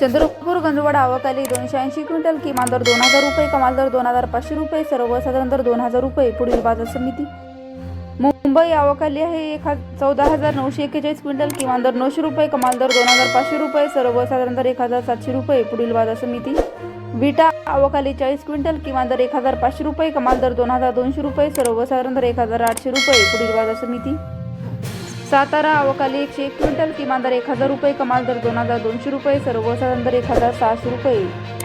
चंद्रपूर गंजवड आवकाली दोनशे ऐंशी क्विंटल किमान दर दोन हजार रुपये कमाल दर दोन हजार पाचशे रुपये सर्वसाधारण दर दोन हजार रुपये पुढील बाजार समिती. मुंबई आवकाली आहे एक हा चौदा हजार नऊशे एक्केचाळीस क्विंटल किमान दर नऊशे रुपये कमाल दर दोन हजार पाचशे रुपये सर्वसाधारण दर एक हजार सातशे रुपये पुढील बाजार समिती. विटा आवकाली चाळीस क्विंटल किमान दर एक हजार पाचशे रुपये कमाल दर दोन हजार दोनशे रुपये सर्वसाधारण दर एक हजार आठशे रुपये पुढील बाजार समिती. सातारा अवकाली एकशे एक क्विंटल किमान दर एक हजार रुपये कमाल दर दोन हजार दोनशे रुपये सर्वसाधारण दर एक हजार सहाशे रुपये.